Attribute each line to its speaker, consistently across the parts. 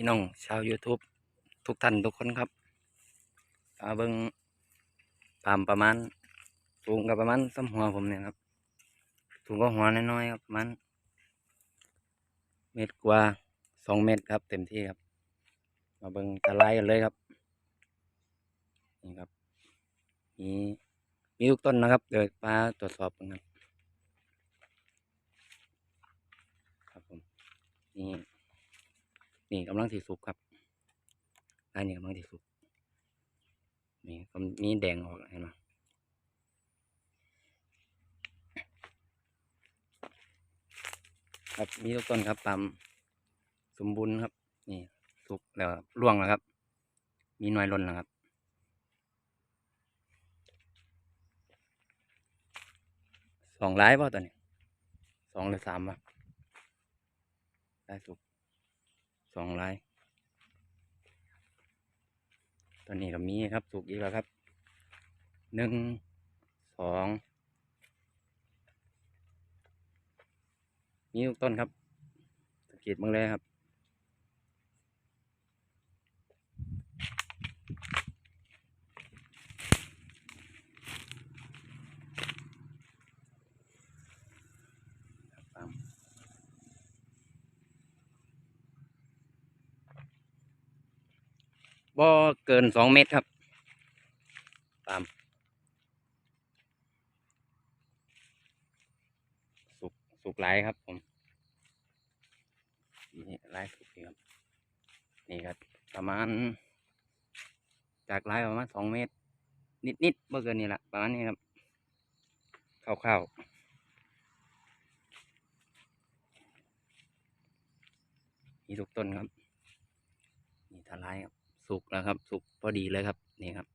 Speaker 1: พี่น้องชาว YouTube ทุกท่านทุกคนครับอาเบิงตามประมาณสูงกับประมาณซ้ำหัวผมเนี่ยครับสูงก็หัวน้อยๆครับประมาณเมตรกว่าสองเมตรครับ เต็มที่ครับ มาเบิงตะไลกันเลยครับนี่ครับมีมีทุกต้นนะครับ เดี๋ยวมาตรวจสอบกันครับครับผมนี่ นี่กำลังที่สุกครับลายนี่กำลังที่สุกนี่ก็มีแดงออกเห็นไหมครับมีทุกต้นครับตามสมบูรณ์ครับ นี่สุกแล้วร่วงแล้วครับ มีหน่วยล่นแล้วครับสองร้ายป่ะตอนนี้สองหรือสามป่ะได้สุก สองร้าย ตอนนี้ก็มีครับสุกอีกแล้วครับหนึ่งสองมีทุกต้นครับสังเกตบางเลยครับ บ่เกินสองเมตรครับตามสุกสุกหลายครับผมนี่หลายสุกดีครับนี่ครับประมาณ จากหลายประมาณสองเมตร นิดๆบ่เกินนี่แหละประมาณนี้ครับคร่าวๆมีทุกต้นครับ นี่ทลายครับ สุกแล้วครับ สุกพอดีเลยครับ นี่ครับ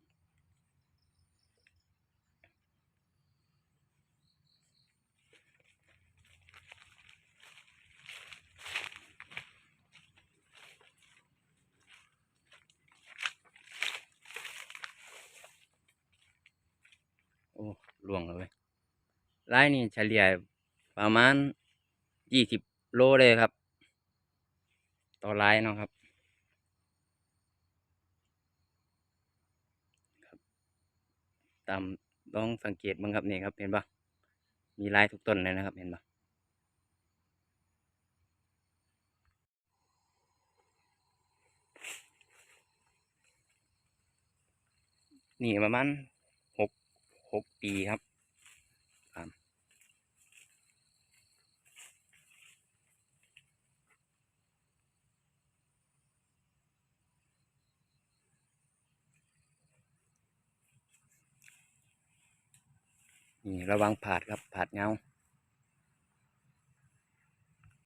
Speaker 1: โอ้ล่วงแล้วเว้ยไร่นี่เฉลี่ยประมาณยี่สิบโลเลยครับ ต่อไร่เนาะครับ ตามลองสังเกตบ้างครับนี่ครับเห็นปะมีลายทุกต้นเลยนะครับเห็นปะนี่ประมาณหกหกปีครับ นี่ระวังผาดครับผาดเงา